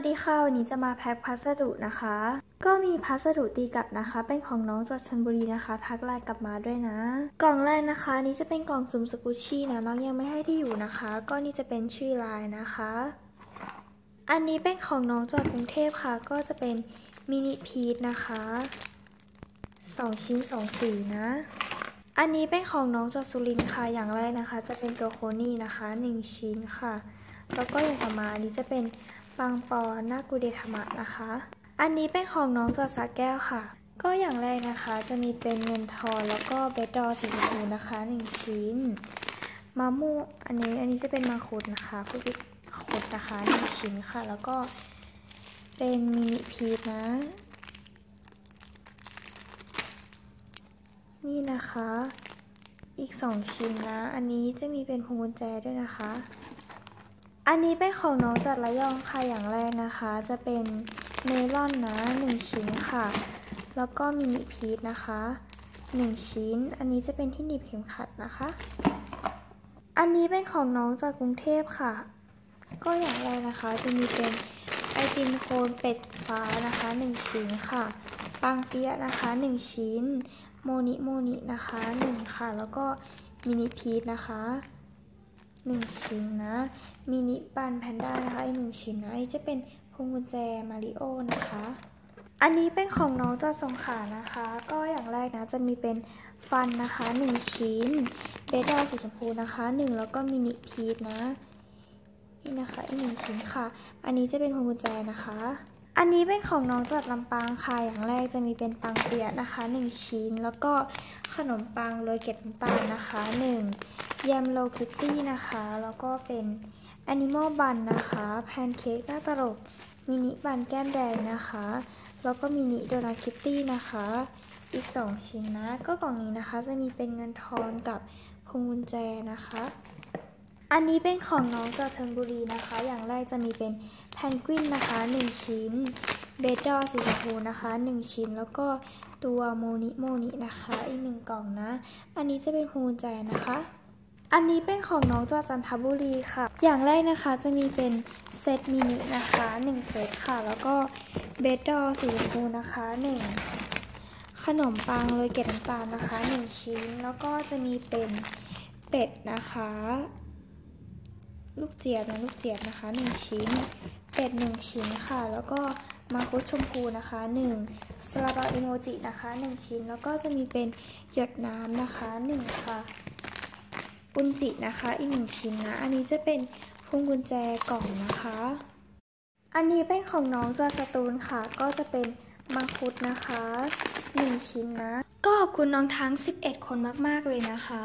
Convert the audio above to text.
วัสดีค่ะ วันนี้จะมาแพ็คพัสดุนะคะ ก็มีพัสดุตีกลับนะคะ เป็นของน้องจากชลบุรีนะคะ ทักไลน์กลับมาด้วยนะ กล่องแรกนะคะนี้จะเป็นกล่องซุมสกุชี่นะน้องยังไม่ให้ที่อยู่นะคะ ก็นี่จะเป็นชื่อไลน์นะคะ อันนี้เป็นของน้องจากกรุงเทพค่ะ ก็จะเป็นมินิพีทนะคะสองชิ้นสองสีนะ อันนี้เป็นของน้องจากสุรินทร์ค่ะ อย่างแรกนะคะ จะเป็นตัวโคนี่นะคะหนึ่งชิ้นค่ะ แล้วก็อย่างต่อมาอันนี้จะเป็น ปังปอนากูเดธรรมะนะคะ อันนี้เป็นของน้องจากสาแก้วค่ะ ก็อย่างแรกนะคะจะมีเป็นเงินทอนแล้วก็เบดดอสีชมพูนะคะหนึ่งชิ้นมะม่วงอันนี้อันนี้จะเป็นมาคุดนะคะคุดคุดนะคะหนึ่งชิ้นค่ะ แล้วก็เป็นมินิพีชนะนี่นะคะ อีกสองชิ้นนะ อันนี้จะมีเป็นพวงกุญแจด้วยนะคะ อันนี้เป็นของน้องจัดระยองค่ะอย่างแรกนะคะ จะเป็นเมลอนนะหนึ่งชิ้นค่ะ แล้วก็มินิพีชนะคะหนึ่งชิ้น อันนี้จะเป็นที่หนีบเข็มขัดนะคะ อันนี้เป็นของน้องจากกรุงเทพค่ะ ก็อย่างแรกนะคะจะมีเป็นไอติมโคนเป็ดฟ้านะคะหนึ่งชิ้นค่ะ ปังเปียะนะคะหนึ่งชิ้น โมนิโมนินะคะหนึ่งค่ะ แล้วก็มินิพีชนะคะ 1 ชิ้นนะมินิปันแพนด้านะคะอีกหนึ่งชิ้นนะอจะเป็นพวงกุญแจมาริโอนะคะ อันนี้เป็นของน้องตัวสงขานะคะ ก็อย่างแรกนะจะมีเป็นฟันนะคะ 1 ชิ้นเบดดาสีชมพูนะคะ 1 แล้วก็มินิพีทนะนี่นะคะอีกหนึ่งชิ้นค่ะ อันนี้จะเป็นพวงกุญแจนะคะ อันนี้เป็นของน้องจัดลำปางค่ะ อย่างแรกจะมีเป็นปังเปียะนะคะ 1 ชิ้น แล้วก็ขนมปังโรยเกล็ดน้ำตาลนะคะ 1 แยมโลคิตตี้นะคะ แล้วก็เป็นแอนิมอลบันนะคะ แพนเค้กน่าตลก มินิบันแก้มแดงนะคะ แล้วก็มินิโดนัทคิตตี้นะคะ อีก 2 ชิ้นนะ ก็กล่องนี้นะคะจะมีเป็นเงินทอนกับพวงกุญแจนะคะ อันนี้เป็นของน้องจากชนบุรีนะคะ อย่างแรกจะมีเป็นแพนกวินนะคะ 1 ชิ้น เบดดอสีชมพูนะคะ 1 ชิ้น แล้วก็ตัวโมนิโมนินะคะ อีก 1 กล่องนะ อันนี้จะเป็นพวงกุญแจนะคะ อันนี้เป็นของน้องจากจันทบุรีค่ะ อย่างแรกนะคะจะมีเป็นเซตมินินะคะ1เซตค่ะ แล้วก็เบดดอสีชมพูนะคะ 1 ขนมปังโรยเกล็ดน้ำตาลนะคะ 1 ชิ้น แล้วก็จะมีเป็นเป็ดนะคะ ลูกเจี๊ยบนะลูกเจี๊ยบนะคะ 1 ชิ้น เป็ด 1 ชิ้นค่ะ แล้วก็มาคุดชมพูนะคะ1สลาบาอิโมจินะคะ 1 ชิ้น แล้วก็จะมีเป็นหยดน้ำนะคะ 1 ค่ะ อุนจินะคะ อีกหนึ่งชิ้นนะ อันนี้จะเป็นพวงกุญแจกล่องนะคะ อันนี้เป็นของน้องจากสตูลค่ะ ก็จะเป็นมังคุดนะคะหนึ่งชิ้นนะ ก็ขอบคุณน้องทั้ง 11 คนมาก ๆ เลยนะคะ